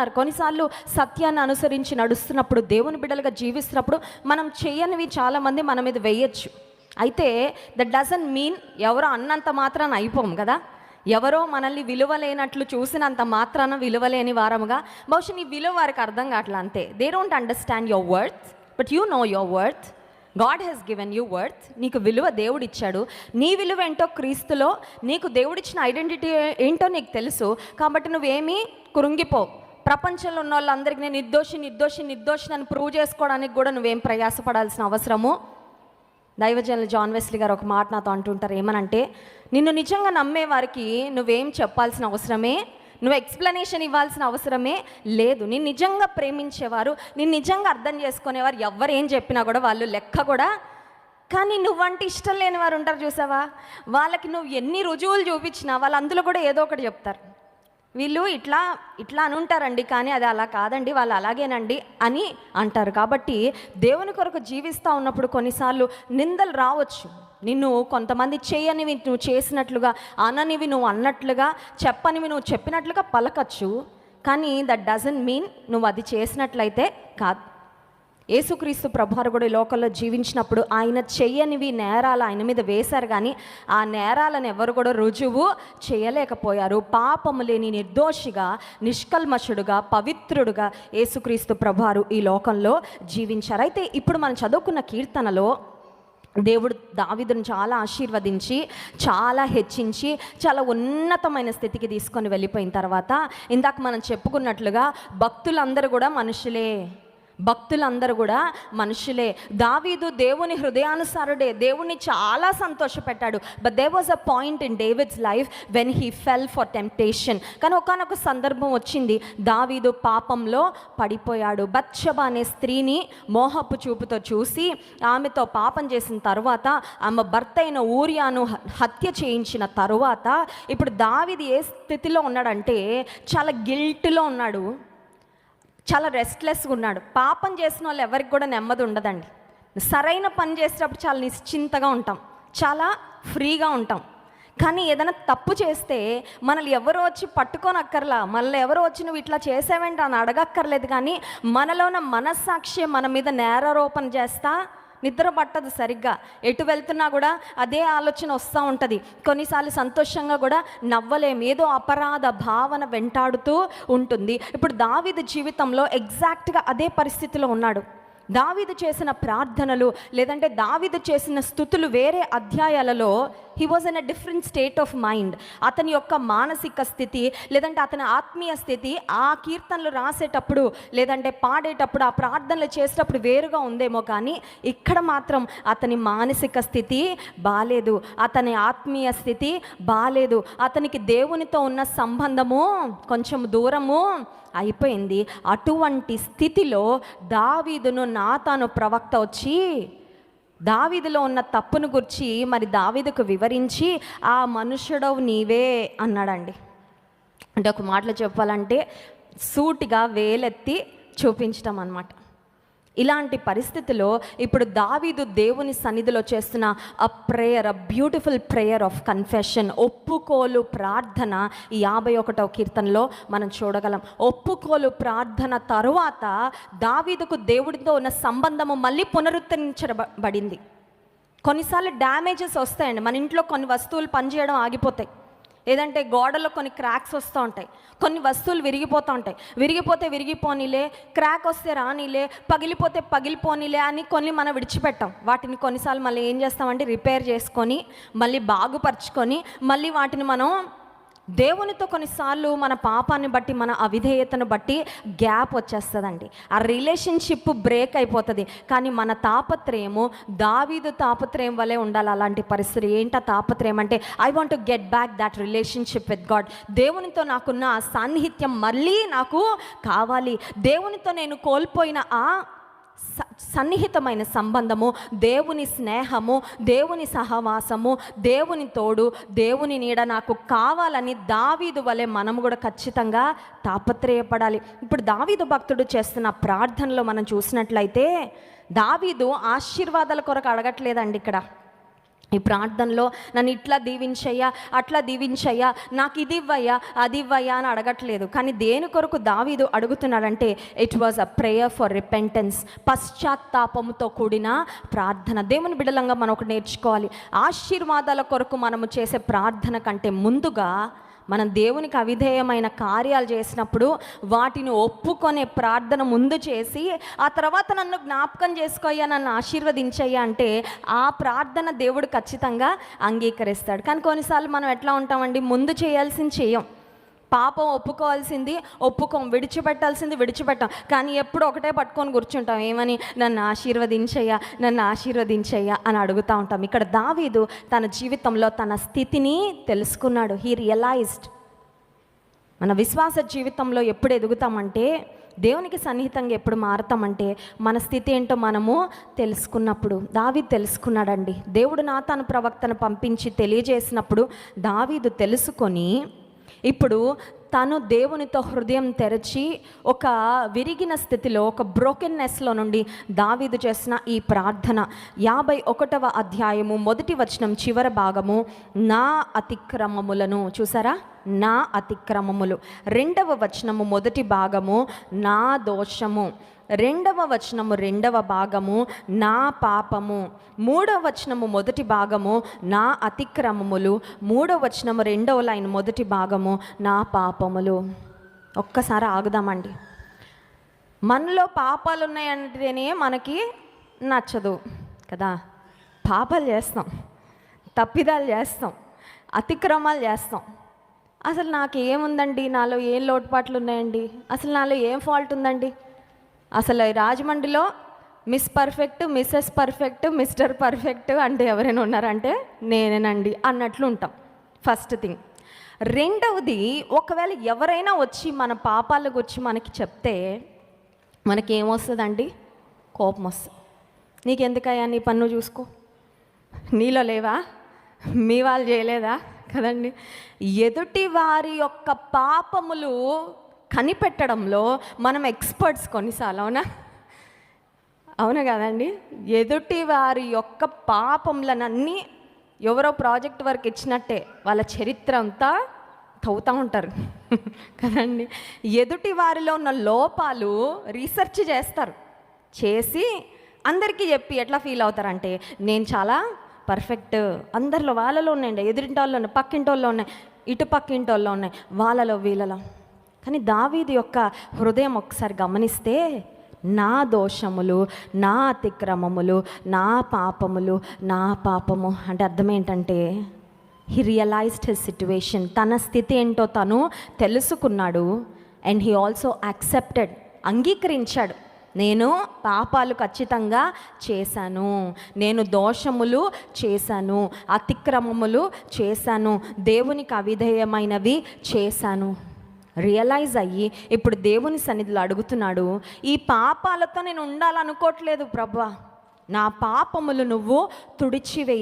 అంటున్నారు. కొన్నిసార్లు సత్యాన్ని అనుసరించి నడుస్తున్నప్పుడు దేవుని బిడ్డలుగా జీవిస్తున్నప్పుడు మనం చేయనివి చాలామంది మన మీద వేయచ్చు. అయితే దట్ డజన్ మీన్ ఎవరో అన్నంత మాత్రాన అయిపోం కదా? ఎవరో మనల్ని విలువ లేనట్లు చూసినంత మాత్రాన విలువలేని వారముగా. బహుశా నీ విలువ వారికి అర్థం కావట్లే అంతే. They don't understand your worth but you know your worth God he's given you worth నీకు విలువ దేవుడు ఇచ్చాడు నీ విలువ ఏంటో క్రీస్తులో నీకు దేవుడిచ్చిన ఐడెంటిటీ ఏంటో నీకు తెలుసు. కాబట్టి నువ్వేమీ కృంగిపో ప్రపంచంలో ఉన్న వాళ్ళందరికీ నేను నిర్దోషి నిర్దోషి నిర్దోషి అని ప్రూవ్ చేసుకోవడానికి కూడా నువ్వేం ప్రయాసపడాల్సిన అవసరము? దైవజనులు జాన్ వెస్లీ గారు ఒక మాట నాతో అంటుంటారు ఏమనంటే నిన్ను నిజంగా నమ్మే వారికి నువ్వేం చెప్పాల్సిన అవసరమే? నువ్వు ఎక్స్ప్లెనేషన్ ఇవ్వాల్సిన అవసరమే? లేదు నేను నిజంగా ప్రేమించేవారు నేను నిజంగా అర్థం చేసుకునేవారు ఎవరు ఏం చెప్పినా కూడా వాళ్ళు లెక్క కూడా కానీ నువ్వంటే ఇష్టం లేని వారు ఉంటారు చూసావా? వాళ్ళకి నువ్వు ఎన్ని రుజువులు చూపించినా వాళ్ళు అందులో కూడా ఏదో ఒకటి చెప్తారు. వీళ్ళు ఇట్లా ఇట్లా అనుంటారండి కానీ అది అలా కాదండి వాళ్ళు అలాగేనండి అని అంటారు. కాబట్టి దేవుని కొరకు జీవిస్తూ ఉన్నప్పుడు కొన్నిసార్లు నిందలు రావచ్చు. నిన్ను కొంతమంది చేయనివి నువ్వు చేసినట్లుగా అననివి నువ్వు అన్నట్లుగా చెప్పనివి నువ్వు చెప్పినట్లుగా పలకచ్చు. కానీ దట్ డజన్ మీన్ నువ్వు అది చేసినట్లయితే కాదు యేసుక్రీస్తు ప్రభువారు కూడా ఈ లోకంలో జీవించినప్పుడు ఆయన చెయ్యనివి నేరాలు ఆయన మీద వేశారు కానీ ఆ నేరాలను ఎవరు కూడా రుజువు చేయలేకపోయారు. పాపము లేని నిర్దోషిగా నిష్కల్మషుడుగా పవిత్రుడుగా యేసుక్రీస్తు ప్రభువారు ఈ లోకంలో జీవించారు. అయితే ఇప్పుడు మనం చదువుకున్న కీర్తనలో దేవుడు దావిదును చాలా ఆశీర్వదించి చాలా హెచ్చించి చాలా ఉన్నతమైన స్థితికి తీసుకొని వెళ్ళిపోయిన తర్వాత ఇందాక మనం చెప్పుకున్నట్లుగా భక్తులందరూ కూడా మనుషులే. భక్తులందరూ కూడా మనుషులే. దావీదు దేవుని హృదయానుసారుడే. దేవుణ్ణి చాలా సంతోషపెట్టాడు. But there was a point in David's life when he fell for temptation కానీ ఒకనొక సందర్భం వచ్చింది. దావీదు పాపంలో పడిపోయాడు. బచ్చబ అనే స్త్రీని మోహపు చూపుతో చూసి ఆమెతో పాపం చేసిన తర్వాత ఆమె భర్త అయిన ఊరియాను హత్య చేయించిన తరువాత ఇప్పుడు దావీదు ఏ స్థితిలో ఉన్నాడంటే చాలా గిల్ట్లో ఉన్నాడు. చాలా రెస్ట్లెస్గా ఉన్నాడు. పాపం చేసిన వాళ్ళు ఎవరికి కూడా నెమ్మది ఉండదండి. సరైన పని చేసేటప్పుడు చాలా నిశ్చింతగా ఉంటాం. చాలా ఫ్రీగా ఉంటాం. కానీ ఏదైనా తప్పు చేస్తే మనల్ని ఎవరో వచ్చి పట్టుకోనక్కర్లా మనల్ని ఎవరో వచ్చి నువ్వు ఇట్లా చేసావేంటి అని అడగక్కర్లేదు కానీ మనలోన మనస్సాక్షి మన మీద నేరారోపణ చేస్తా నిద్ర పట్టదు సరిగ్గా. ఎటు వెళ్తున్నా కూడా అదే ఆలోచన వస్తూ ఉంటుంది. కొన్నిసార్లు సంతోషంగా కూడా నవ్వలేం. ఏదో అపరాధ భావన వెంటాడుతూ ఉంటుంది. ఇప్పుడు దావీదు జీవితంలో ఎగ్జాక్ట్గా అదే పరిస్థితిలో ఉన్నాడు. దావీదు చేసిన ప్రార్థనలు లేదంటే దావీదు చేసిన స్థుతులు వేరే అధ్యాయాలలో he was in a different state of mind అతని యొక్క మానసిక స్థితి లేదంటే అతని ఆత్మీయ స్థితి ఆ కీర్తనలు రాసేటప్పుడు లేదంటే పాడేటప్పుడు ఆ ప్రార్థనలు చేసేటప్పుడు వేరుగా ఉందేమో కానీ ఇక్కడ మాత్రం అతని మానసిక స్థితి బాలేదు. అతని ఆత్మీయ స్థితి బాలేదు. అతనికి దేవునితో ఉన్న సంబంధము కొంచెం దూరము అయిపోయింది. అటువంటి స్థితిలో దావీదును నాతాను ప్రవక్త వచ్చి దావీదులో ఉన్న తప్పును గురించి మరి దావీదుకు వివరించి ఆ మనుషుడవు నీవే అన్నాడండి. అంటే ఒక మాటలో చెప్పాలంటే సూటిగా వేలెత్తి చూపించటం అన్నమాట. ఇలాంటి పరిస్థితిలో ఇప్పుడు దావీదు దేవుని సన్నిధిలో చేస్తున్న a prayer a beautiful prayer of confession ఒప్పుకోలు ప్రార్థన ఈ యాభై ఒకటవ కీర్తనలో మనం చూడగలం. ఒప్పుకోలు ప్రార్థన తరువాత దావీదుకు దేవుడితో ఉన్న సంబంధము మళ్ళీ పునరుద్ధరించబడింది. కొన్నిసార్లు డ్యామేజెస్ వస్తాయండి. మన ఇంట్లో కొన్ని వస్తువులు పనిచేయడం ఆగిపోతాయి. ఏదంటే గోడలో కొన్ని క్రాక్స్ వస్తూ ఉంటాయి. కొన్ని వస్తువులు విరిగిపోతూ ఉంటాయి. విరిగిపోతే విరిగిపోనీలే క్రాక్ వస్తే రానీలే పగిలిపోతే పగిలిపోనీలే అని కొన్ని మనం విడిచిపెట్టాం. వాటిని కొన్నిసార్లు మళ్ళీ ఏం చేస్తామంటే రిపేర్ చేసుకొని మళ్ళీ బాగుపరుచుకొని మళ్ళీ వాటిని మనం దేవునితో కొన్నిసార్లు మన పాపాన్ని బట్టి మన అవిధేయతను బట్టి గ్యాప్ వచ్చేస్తుందండి. ఆ రిలేషన్షిప్ బ్రేక్ అయిపోతుంది. కానీ మన తాపత్రయము దావీదు తాపత్రయం వలె ఉండాలి అలాంటి పరిస్థితి. ఏంట తాపత్రయం అంటే I want to get back that relationship with God దేవునితో నాకున్న ఆ సాన్నిహిత్యం మళ్ళీ నాకు కావాలి. దేవునితో నేను కోల్పోయిన ఆ స- సన్నిహితమైన సంబంధము దేవుని స్నేహము దేవుని సహవాసము దేవుని తోడు దేవుని నీడ నాకు కావాలని దావీదు వలె మనము కూడా ఖచ్చితంగా తాపత్రయపడాలి. ఇప్పుడు దావీదు భక్తుడు చేస్తున్న ప్రార్థనలో మనం చూసినట్లయితే దావీదు ఆశీర్వాదాల కొరకు అడగట్లేదండి ఇక్కడ. ఈ ప్రార్థనలో నన్ను ఇట్లా దీవించయ్యా అట్లా దీవించయ్యా నాకు ఇది ఇవ్వయ్యా అది ఇవ్వయ్యా అని అడగట్లేదు. కానీ దేని కొరకు దావీదు అడుగుతున్నాడంటే it was a prayer for repentance పశ్చాత్తాపముతో కూడిన ప్రార్థన. దేవుని బిడలంగా మనం ఒకటి నేర్చుకోవాలి. ఆశీర్వాదాల కొరకు మనము చేసే ప్రార్థన కంటే ముందుగా మనం దేవునికి అవిధేయమైన కార్యాలు చేసినప్పుడు వాటిని ఒప్పుకొనే ప్రార్థన ముందు చేసి ఆ తర్వాత నన్ను జ్ఞాపకం చేసుకోయ్యా నన్ను ఆశీర్వదించయ్యా అంటే ఆ ప్రార్థన దేవుడు ఖచ్చితంగా అంగీకరిస్తాడు. కానీ కొన్నిసార్లు మనం ఎట్లా ఉంటామండి? ముందు చేయాల్సింది చేయం. పాపం ఒప్పుకోవాల్సింది ఒప్పుకోం విడిచిపెట్టాల్సింది విడిచిపెట్టాం. కానీ ఎప్పుడు ఒకటే పట్టుకొని కూర్చుంటాం. ఏమని? నన్ను ఆశీర్వదించయ్యా నన్ను ఆశీర్వదించయ్యా అని అడుగుతూ ఉంటాం. ఇక్కడ దావీదు తన జీవితంలో తన స్థితిని తెలుసుకున్నాడు. హీ రియలైజ్డ్ మన విశ్వాస జీవితంలో ఎప్పుడు ఎదుగుతామంటే దేవునికి సన్నిహితంగా ఎప్పుడు మారతామంటే మన స్థితి ఏంటో మనము తెలుసుకున్నప్పుడు దావీద్ తెలుసుకున్నాడండి. దేవుడు నా తన ప్రవక్తను పంపించి తెలియజేసినప్పుడు దావీదు తెలుసుకొని ఇప్పుడు తను దేవునితో హృదయం తెరచి ఒక విరిగిన స్థితిలో ఒక బ్రోకెన్నెస్లో నుండి దావీదు చేసిన ఈ ప్రార్థన. యాభై ఒకటవ అధ్యాయము మొదటి వచనం చివర భాగము నా అతిక్రమములను. చూసారా? నా అతిక్రమములు. రెండవ వచనము మొదటి భాగము నా దోషము. రెండవ వచనము రెండవ భాగము నా పాపము. మూడవ వచనము మొదటి భాగము నా అతిక్రమములు. మూడవ వచనము రెండవ లైన్ మొదటి భాగము నా పాపములు. ఒక్కసారి ఆగుదామండి. మనలో పాపాలు ఉన్నాయంటేనే మనకి నచ్చదు కదా? పాపాలు చేస్తాం తప్పిదాలు చేస్తాం అతిక్రమాలు చేస్తాం. అసలు నాకు ఏముందండి? నాలో ఏం లోటుపాట్లు ఉన్నాయండి? అసలు నాలో ఏం ఫాల్ట్ ఉందండి? అసలు ఈ రాజమండ్రిలో miss perfect Mrs perfect Mr perfect అంటే ఎవరైనా ఉన్నారంటే నేనేనండి అన్నట్లు ఉంటాం. First thing. రెండవది ఒకవేళ ఎవరైనా వచ్చి మన పాపాల గురించి మనకి చెప్తే మనకి ఏమొస్తుందండి కోపం వస్తుంది నీకెందుకయ్యా నీ పన్ను చూసుకో? నీలో లేవా? మీ వాళ్ళు చేయలేదా? కదండి. ఎదుటి వారి యొక్క పాపములు కనిపెట్టడంలో మనం ఎక్స్పర్ట్స్ కొన్నిసార్లు అవునా? అవును కదండి. ఎదుటి వారి యొక్క పాపములనన్నీ ఎవరో ప్రాజెక్ట్ వర్క్ ఇచ్చినట్టే వాళ్ళ చరిత్ర అంతా తవ్వుతూ ఉంటారు. కదండి? ఎదుటి వారిలో ఉన్న లోపాలు రీసెర్చ్ చేస్తారు. చేసి అందరికీ చెప్పి ఎట్లా ఫీల్ అవుతారంటే నేను చాలా పర్ఫెక్ట్ అందరిలో వాళ్ళలో ఉన్నాయండి. ఎదురింటి వాళ్ళు ఉన్నాయి పక్కింటి వాళ్ళు ఉన్నాయి ఇటు పక్కింటి వాళ్ళు ఉన్నాయి వాళ్ళలో వీళ్ళలో. కానీ దావీది యొక్క హృదయం ఒకసారి గమనిస్తే నా దోషములు నా అతిక్రమములు నా పాపములు నా పాపము. అంటే అర్థం ఏంటంటే హీ రియలైజ్డ్ హిస్ సిట్యువేషన్ తన స్థితి ఏంటో తను తెలుసుకున్నాడు. అండ్ హీ ఆల్సో యాక్సెప్టెడ్ అంగీకరించాడు. నేను పాపాలు ఖచ్చితంగా చేశాను. నేను దోషములు చేశాను. అతిక్రమములు చేశాను. దేవునికి అవిధేయమైనవి చేశాను. రియలైజ్ అయ్యి ఇప్పుడు దేవుని సన్నిధిలో అడుగుతున్నాడు ఈ పాపాలతో నేను ఉండాలనుకోవట్లేదు ప్రభా. నా పాపములు నువ్వు తుడిచివేయి.